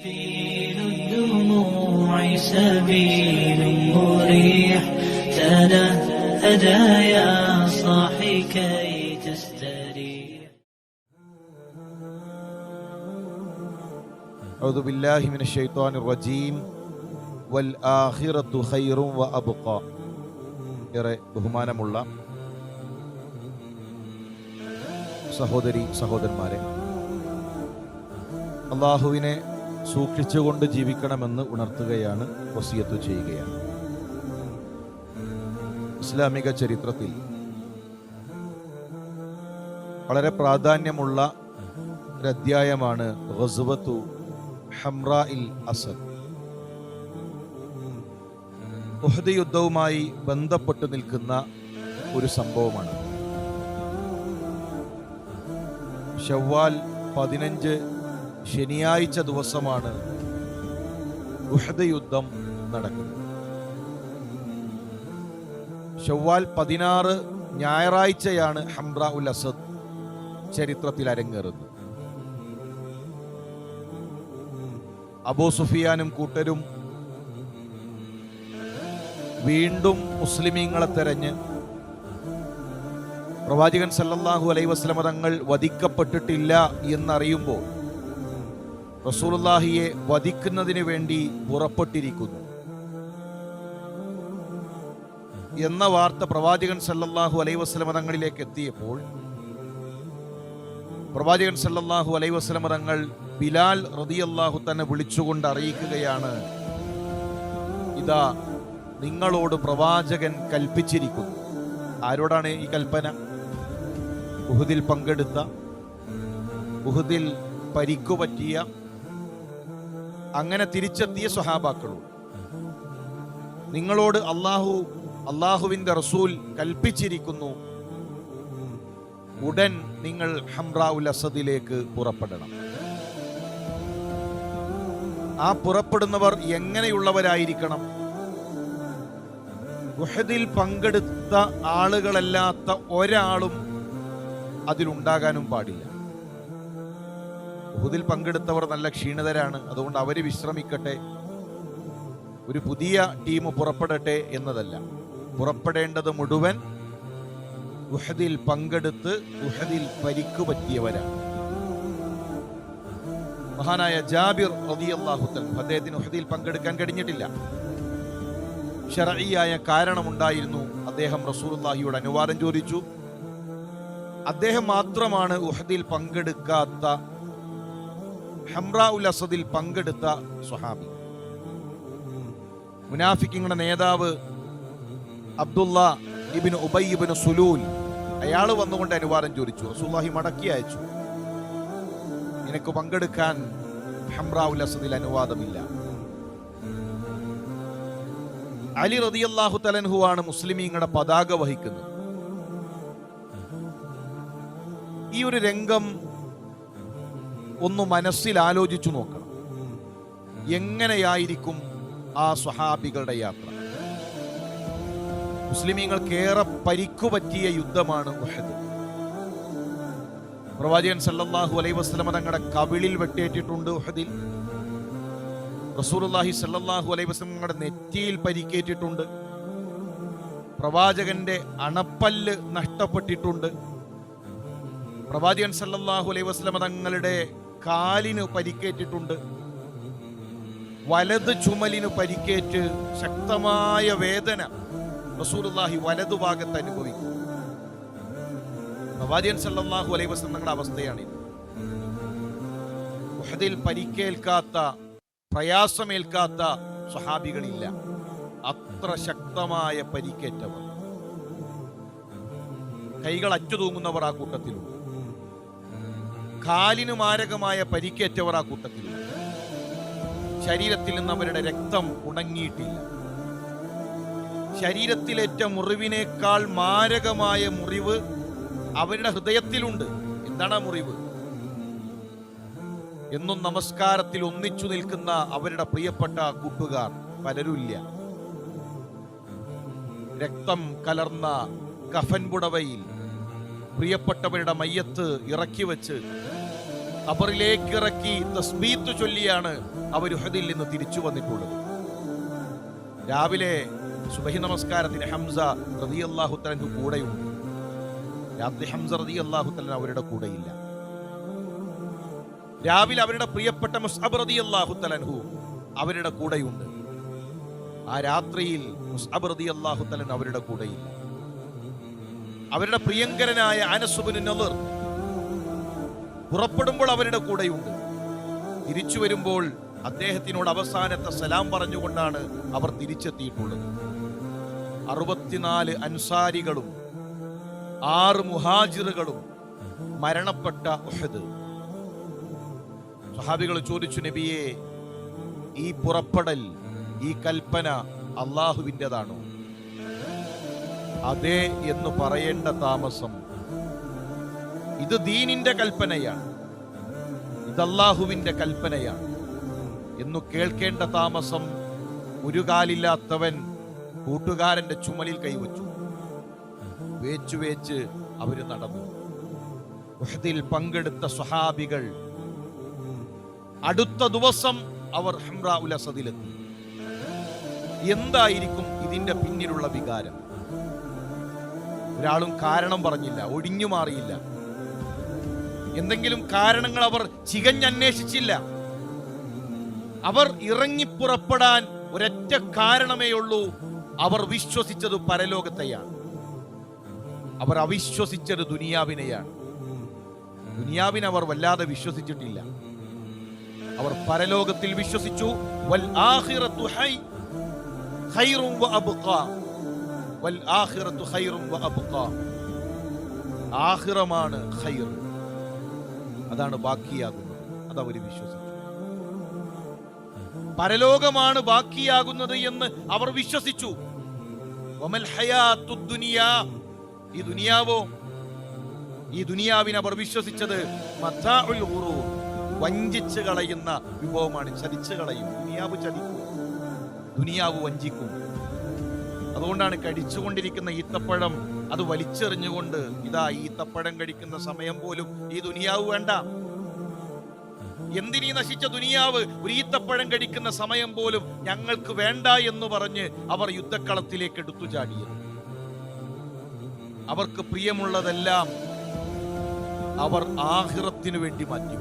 سبيل الدموع سبيل مريح تنهدى يا صاحي كي تستريح أعوذ بالله من الشيطان الرجيم والآخرة خير وأبقى ഏറെ ബഹുമാനമുള്ള സഹോദരി സഹോദരന്മാരെ അള്ളാഹുവിനെ സൂക്ഷിച്ചുകൊണ്ട് ജീവിക്കണമെന്ന് ഉണർത്തുകയാണ് വസിയത്ത് ചെയ്യുകയാണ്. ഇസ്ലാമിക ചരിത്രത്തിൽ വളരെ പ്രാധാന്യമുള്ള ഒരു അധ്യായമാണ് റസുവത്തു ഹംറ ഇൽ അസദ്. ഉഹദ് യുദ്ധവുമായി ബന്ധപ്പെട്ട് നിൽക്കുന്ന ഒരു സംഭവമാണ്. ഷവ്വാൽ പതിനഞ്ച് ശനിയാഴ്ച ദിവസമാണ് യുദ്ധം നടക്കുന്നത്. ഷവ്വാൽ പതിനാറ് ഞായറാഴ്ചയാണ് ഹംറ ഉൽ അസദ് ചരിത്രത്തിൽ അരങ്ങേറുന്നത്. അബൂ സുഫിയാനും കൂട്ടരും വീണ്ടും മുസ്ലിമീങ്ങളെ തെരഞ്ഞ് പ്രവാചകൻ സല്ലല്ലാഹു അലൈഹി വസ്ലമ തങ്ങൾ വധിക്കപ്പെട്ടിട്ടില്ല എന്നറിയുമ്പോൾ റസൂലുള്ളാഹിയെ വധിക്കുന്നതിന് വേണ്ടി പുറപ്പെട്ടിരിക്കുന്നു. എന്ന വാർത്ത പ്രവാചകൻ സല്ലല്ലാഹു അലൈഹി വസ്ലമ തങ്ങളിലേക്ക് എത്തിയപ്പോൾ പ്രവാചകൻ സല്ലല്ലാഹു അലൈഹി വസ്ലമ തങ്ങൾ ബിലാൽ റതിയല്ലാഹു തന്നെ വിളിച്ചുകൊണ്ട് അറിയിക്കുകയാണ് ഇതാ നിങ്ങളോട് പ്രവാചകൻ കൽപ്പിച്ചിരിക്കുന്നു. ആരോടാണ് ഈ കൽപ്പന? ഉഹുദിൽ പങ്കെടുത്ത ഉഹുദിൽ പരിക്കു പറ്റിയ അങ്ങനെ തിരിച്ചെത്തിയ സ്വഹാബാക്കളോട് നിങ്ങളോട് അള്ളാഹു അള്ളാഹുവിന്റെ റസൂൽ കൽപ്പിച്ചിരിക്കുന്നു. ഉടൻ നിങ്ങൾ ഹംറ ഉൽ അസദിലേക്ക് പുറപ്പെടണം. ആ പുറപ്പെടുന്നവർ എങ്ങനെയുള്ളവരായിരിക്കണം? ഗുഹദിൽ പങ്കെടുത്ത ആളുകളല്ലാത്ത ഒരാളും അതിലുണ്ടാകാനും പാടില്ല. ഉഹദിൽ പങ്കെടുത്തവർ നല്ല ക്ഷീണിതരാണ്. അതുകൊണ്ട് അവർ വിശ്രമിക്കട്ടെ. ഒരു പുതിയ ടീം പുറപ്പെടട്ടെ എന്നതല്ല. പുറപ്പെടേണ്ടത് മുഴുവൻ ഉഹദിൽ പങ്കെടുത്ത് ഉഹദിൽ പരിക്കു പറ്റിയവരാണ്. മഹാനായ ജാബിർ അദ്ദേഹത്തിന് ഉഹദിൽ പങ്കെടുക്കാൻ കഴിഞ്ഞിട്ടില്ല. ഷറയിയായ കാരണമുണ്ടായിരുന്നു. അദ്ദേഹം റസൂലുള്ളാഹിയോട് അനുവാദം ചോദിച്ചു. അദ്ദേഹം മാത്രമാണ് ഉഹദിൽ പങ്കെടുക്കാത്ത ഹംറ ഉൽ അസദിൽ പങ്കെടുത്ത സ്വഹാബി. മുനാഫിക്കിങ്ങളുടെ നേതാവ് അബ്ദുള്ള ഇബിന് സുലൂൽ അയാൾ വന്നുകൊണ്ട് അനുവാദം ചോദിച്ചു. റസൂലുള്ളാഹി മടക്കി അയച്ചു. നിനക്ക് പങ്കെടുക്കാൻ ഹംറ ഉൽ അസദിൽ അനുവാദമില്ല. അലി റതിയല്ലാഹു തലൻഹു ആണ് മുസ്ലിമീങ്ങളുടെ പതാക വഹിക്കുന്നത്. ഈ ഒരു രംഗം ഒന്ന് മനസ്സിൽ ആലോചിച്ചു നോക്കണം. എങ്ങനെയായിരിക്കും ആ സ്വഹാബികളുടെ യാത്ര? മുസ്ലിമീങ്ങൾക്കേറെ പരിക്കു പറ്റിയ യുദ്ധമാണ് പ്രവാചകൻ സല്ലാഹു അലൈ വസ്ലമ തങ്ങളുടെ കവിളിൽ വെട്ടേറ്റിട്ടുണ്ട് ഉഹദിൽ. റസൂലുള്ളാഹി സല്ലല്ലാഹു അലൈഹി വസ്ലം തങ്ങളുടെ നെറ്റിയിൽ പരിക്കേറ്റിട്ടുണ്ട്. പ്രവാചകന്റെ അണപ്പല്ല് നഷ്ടപ്പെട്ടിട്ടുണ്ട്. പ്രവാചകൻ സല്ലാഹു അലൈ വസ്ലമ തങ്ങളുടെ കാലിന് പരിക്കേറ്റിട്ടുണ്ട്. വലത് ചുമലിന് പരിക്കേറ്റ് ശക്തമായ വേദന റസൂർലാഹി വലതു ഭാഗത്ത് അനുഭവിക്കും. പ്രവാചകൻ അവസ്ഥയാണ് ഉഹദിൽ പരിക്കേൽക്കാത്ത പ്രയാസമേൽക്കാത്ത സ്വഹാബികളില്ല. അത്ര ശക്തമായ പരിക്കേറ്റവർ. കൈകൾ അറ്റുതൂങ്ങുന്നവർ ആ കൂട്ടത്തിലുണ്ട്. കാലിന് മാരകമായ പരിക്കേറ്റവർ ആ കൂട്ടത്തിൽ. ശരീരത്തിൽ നിന്ന് അവരുടെ രക്തം ഉണങ്ങിയിട്ടില്ല. ശരീരത്തിലേറ്റ മുറിവിനേക്കാൾ മാരകമായ മുറിവ് അവരുടെ ഹൃദയത്തിലുണ്ട്. എന്താണ് ആ മുറിവ്? എന്നും നമസ്കാരത്തിൽ ഒന്നിച്ചു നിൽക്കുന്ന അവരുടെ പ്രിയപ്പെട്ട കൂട്ടുകാർ പലരുമില്ല. രക്തം കലർന്ന കഫൻ പുടവയിൽ പ്രിയപ്പെട്ടവരുടെ മയ്യത്ത് ഇറക്കി വെച്ച് ഖബറിലേക്ക് ഇറക്കി തസ്ബീത്ത് ചൊല്ലിയാണ് അവർ ഹദിൽ നിന്ന് തിരിച്ചു വന്നിട്ടുള്ളത്. രാവിലെ സുബഹി നമസ്കാരത്തിന് ഹംസ റതി അള്ളാഹുത്തലന്റെ കൂടെയുണ്ട്. രാത്രി ഹംസ റതി അള്ളാഹുത്തലൻ അവരുടെ കൂടെയില്ല. രാവിലെ അവരുടെ പ്രിയപ്പെട്ട മുസ്അബ് റതി അള്ളാഹുത്തലൻഹു അവരുടെ കൂടെയുണ്ട്. ആ രാത്രിയിൽ മുസ്അബ് റതി അള്ളാഹുത്തലൻ അവരുടെ കൂടെയില്ല. അവരുടെ പ്രിയങ്കരനായ അനസുബിന് നദർ പുറപ്പെടുമ്പോൾ അവരുടെ കൂടെയുണ്ട്. തിരിച്ചു വരുമ്പോൾ അദ്ദേഹത്തിനോട് അവസാനത്തെ സലാം പറഞ്ഞുകൊണ്ടാണ് അവർ തിരിച്ചെത്തിയിട്ടുള്ളത്. അറുപത്തിനാല് അൻസാരികളും ആറ് മുഹാജിറുകളും മരണപ്പെട്ട ഉഹദ്. സഹാബികൾ ചോദിച്ചു നബിയെ ഈ പുറപ്പെടൽ ഈ കൽപ്പന അള്ളാഹുവിന്റെതാണോ? അതെ എന്ന് പറയേണ്ട താമസം. ഇത് ദീനിന്റെ കൽപ്പനയാണ്. ഇത് കൽപ്പനയാണ്. എന്നു കേൾക്കേണ്ട താമസം ഒരു കാലില്ലാത്തവൻ കൂട്ടുകാരന്റെ ചുമലിൽ കൈവച്ചു. വേച്ചു വേച്ച് അവർ നടന്നു. ഉഹദിൽ പങ്കെടുത്ത സ്വഹാബികൾ അടുത്ത ദിവസം അവർ ഹംറ ഉലസദിലെത്തി എന്തായിരിക്കും ഇതിന്റെ പിന്നിലുള്ള വികാരം? ഒരാളും കാരണം പറഞ്ഞില്ല ഒഴിഞ്ഞു മാറിയില്ല. എന്തെങ്കിലും കാരണങ്ങൾ അവർ ചികഞ്ഞന്വേഷിച്ചില്ല. അവർ ഇറങ്ങിപ്പുറപ്പെടാൻ ഒരൊറ്റ കാരണമേ ഉള്ളൂ അവർ വിശ്വസിച്ചത് പരലോകത്തെയാണ്. അവർ അവിശ്വസിച്ചത് ദുനിയാവിനെയാണ്. ദുനിയാവിനെ അവർ വല്ലാതെ വിശ്വസിച്ചിട്ടില്ല. അവർ പരലോകത്തിൽ വിശ്വസിച്ചു വൽ ആഖിറത്തു ഹൈ ഖൈറും വൽ വ അബ്ഖാ ആഖിറമാണ് ഖൈർ. അതാണ് ബാക്കിയാകുന്നത്. അതവർ വിശ്വസിച്ചു പരലോകമാണ് ബാക്കിയാകുന്നത് എന്ന് അവർ വിശ്വസിച്ചു. ഈ ദുനിയാവോ? ഈ ദുനിയാവിനെ അവർ വിശ്വസിച്ചത് വഞ്ചിച്ച് കളയുന്ന വിഭവമാണ് ചതിച്ച് കളയും. ദുനിയാവ് ചതിക്കും ദുനിയാവ് വഞ്ചിക്കും. അതുകൊണ്ടാണ് കടിച്ചുകൊണ്ടിരിക്കുന്ന ഈത്തപ്പഴം അത് വലിച്ചെറിഞ്ഞുകൊണ്ട് ഇതാ ഈത്തപ്പഴം കഴിക്കുന്ന സമയം പോലും. ഈ ദുനിയാവ് വേണ്ട. എന്തിനീ നശിച്ച ദുനിയാവ്? ഒരു ഈത്തപ്പഴം കഴിക്കുന്ന സമയം പോലും ഞങ്ങൾക്ക് വേണ്ട എന്ന് പറഞ്ഞ് അവർ യുദ്ധക്കളത്തിലേക്ക് എടുത്തു ചാടിയത് അവർക്ക് പ്രിയമുള്ളതെല്ലാം അവർ ആഹിറത്തിനു വേണ്ടി മാറ്റി